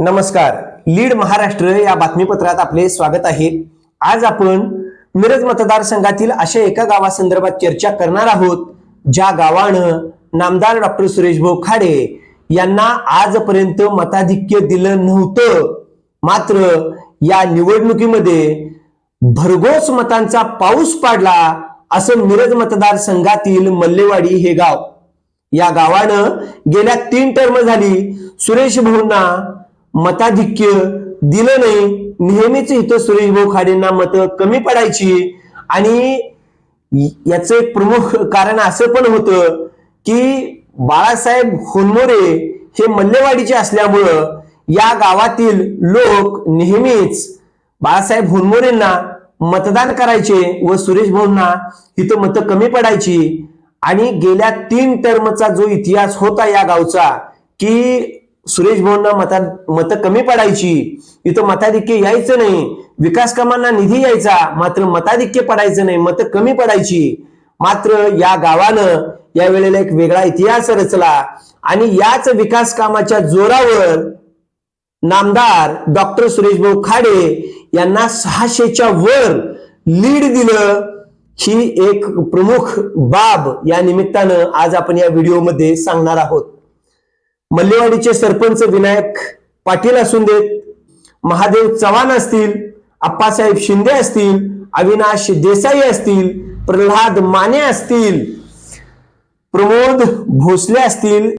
नमस्कार. लीड महाराष्ट्र या बातमीपत्रात आपले स्वागत आहे. आज आपण मिरज मतदारसंघातील अशा एका गावासंदर्भात चर्चा करणार आहोत ज्या गावानं नामदार डॉक्टर सुरेश भाऊ खाडे यांना आजपर्यंत मताधिक्य दिलं नव्हतं. मात्र या निवडणुकीमध्ये भरघोस मतांचा पाऊस पाडला असं मिरज मतदारसंघातील मल्लेवाडी हे गाव. या गावानं गेल्या तीन टर्म झाली सुरेश भाऊंना मताधिक्य दिलं नाही. नेहमीच इथं सुरेश भाऊ खाडेंना मतं कमी पडायची. आणि याचं एक प्रमुख कारण असं पण होतं की बाळासाहेब होनमोरे हे मल्लेवाडीचे असल्यामुळं या गावातील लोक नेहमीच बाळासाहेब होनमोरेंना मतदान करायचे व सुरेश भाऊंना इथं मतं कमी पडायची. आणि गेल्या तीन टर्मचा जो इतिहास होता या गावचा की सुरेश भाऊंना मता मतं कमी पडायची. इथं मताधिक्य यायचं नाही. विकास कामांना निधी यायचा. मात्र मताधिक्य पडायचं नाही. मतं कमी पडायची. मात्र या गावानं या वेळेला एक वेगळा इतिहास रचला. आणि याच विकास कामाच्या जोरावर नामदार डॉक्टर सुरेश भाऊ खाडे यांना सहाशेच्या वर लीड दिलं ही एक प्रमुख बाब या निमित्तानं आज आपण या व्हिडिओमध्ये सांगणार आहोत. मल्लेवाडीचे सरपंच विनायक पाटील असून देत महादेव चव्हाण असतील अप्पासाहेब शिंदे असतील अविनाश देसाई असतील प्रल्हाद माने असतील प्रमोद भोसले असतील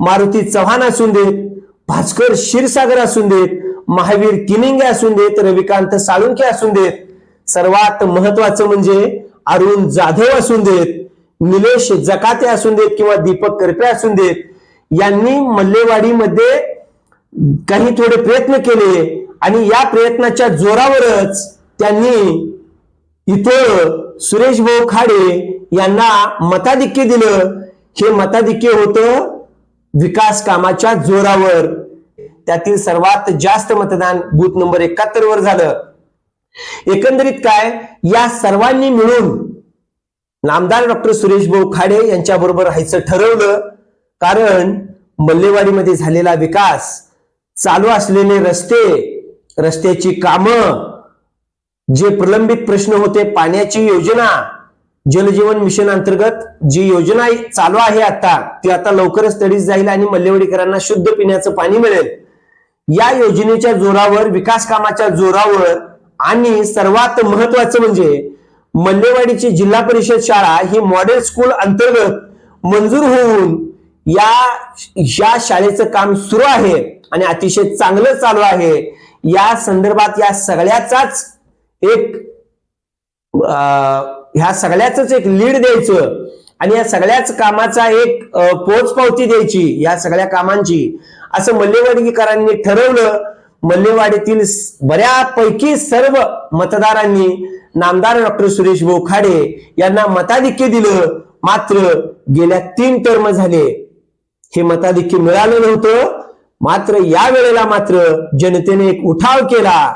मारुती चव्हाण असून देत भास्कर क्षीरसागर असून देत महावीर किनिंगे असून देत रविकांत साळुंके असून देत सर्वात महत्वाचं म्हणजे अरुण जाधव असून देत निलेश जकाते असून देत किंवा दीपक करपे असून देत यांनी मल्लेवाडीमध्ये काही थोडे प्रयत्न केले आणि या प्रयत्नाच्या जोरावरच त्यांनी इथं सुरेश भाऊ खाडे यांना मताधिक्य दिलं. हे मताधिक्य होतं विकास कामाच्या जोरावर. त्यातील सर्वात जास्त मतदान बूथ नंबर एकाहत्तर वर झालं. एकंदरीत काय या सर्वांनी मिळून नामदार डॉक्टर सुरेश भाऊ खाडे यांच्या बरोबर राहायचं ठरवलं. कारण मल्लेवाडीमध्ये झालेला विकास चालू असलेले रस्ते रस्त्याची कामं जे प्रलंबित प्रश्न होते पाण्याची योजना जलजीवन मिशन अंतर्गत जी योजना चालू आहे आता ती आता लवकरच तडीच जाईल आणि मल्लेवाडीकरांना शुद्ध पिण्याचं पाणी मिळेल. या योजनेच्या जोरावर विकास कामाच्या जोरावर आणि सर्वात महत्वाचं म्हणजे मल्लेवाडीची जिल्हा परिषद शाळा ही मॉडेल स्कूल अंतर्गत मंजूर होऊन या या शाळेचं काम सुरू आहे आणि अतिशय चांगलं चालू आहे. या संदर्भात या सगळ्याचाच एक ह्या सगळ्याच एक लीड द्यायचं आणि या सगळ्याच कामाचा एक पोचपावती द्यायची या सगळ्या कामांची. असं मल्लेवाडीकरांनी ठरवलं. मल्लेवाडीतील बऱ्यापैकी सर्व मतदारांनी नामदार डॉक्टर सुरेश भाऊ खाडे यांना मताधिक्य दिलं. मात्र गेल्या तीन टर्म झाले. हे मताधिक्य मिळालं नव्हतं. मात्र या वेळेला मात्र जनतेने एक उठाव केला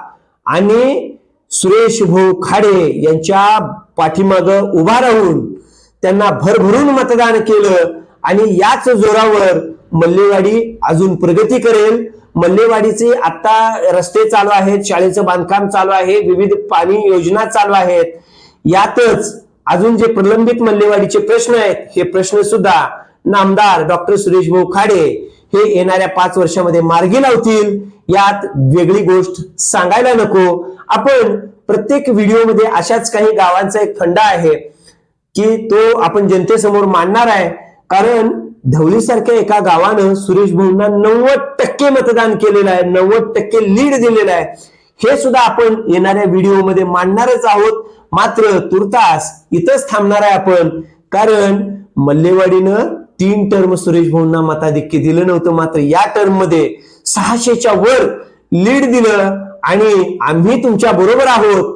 आणि सुरेश भाऊ खाडे यांच्या पाठीमाग उभा राहून त्यांना भरभरून मतदान केलं आणि याच जोरावर मल्लेवाडी अजून प्रगती करेल. मल्लेवाडीचे आता रस्ते चालू आहेत शाळेचं बांधकाम चालू आहे विविध पाणी योजना चालू आहेत. यातच अजून जे प्रलंबित मल्लेवाडीचे प्रश्न आहेत हे प्रश्न सुद्धा नामदार डॉक्टर सुरेश भाऊ खाडे हे येणाऱ्या पाच वर्षामध्ये मार्गी लावतील. यात वेगळी गोष्ट सांगायला नको. आपण प्रत्येक व्हिडिओमध्ये अशाच काही गावांचा एक फंडा आहे की तो आपण जनतेसमोर मांडणार आहे. कारण धवलीसारख्या एका गावानं सुरेश भाऊंना नव्वद टक्के मतदान केलेलं आहे नव्वद टक्के लीड दिलेलं आहे. हे सुद्धा आपण येणाऱ्या व्हिडिओमध्ये मांडणारच आहोत. मात्र तुर्तास इथंच थांबणार आहे आपण. कारण मल्लेवाडीनं तीन टर्म सुरेश भाऊंना मताधिक्य दिलं नव्हतं. मात्र या टर्ममध्ये सहाशेच्या वर लीड दिलं आणि आम्ही तुमच्या बरोबर आहोत.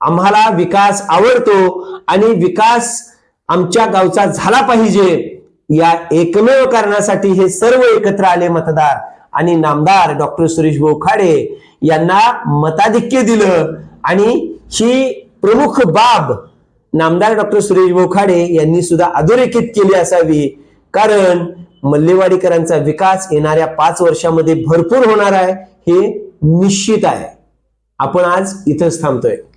आम्हाला विकास आवडतो आणि विकास आमच्या गावचा झाला पाहिजे. या एकमेव कारणासाठी हे सर्व एकत्र आले मतदार आणि नामदार डॉक्टर सुरेश भाऊ खाडे यांना मताधिक्य दिलं. आणि ही प्रमुख बाब नामदार डॉक्टर सुरेश भाऊ खाडे यांनी सुद्धा अधोरेखित केली असावी. कारण मल्लेवाडीकरांचा विकास येणाऱ्या पाच वर्षामध्ये भरपूर होणार आहे हे निश्चित आहे. आपण आज इथंच थांबतोय.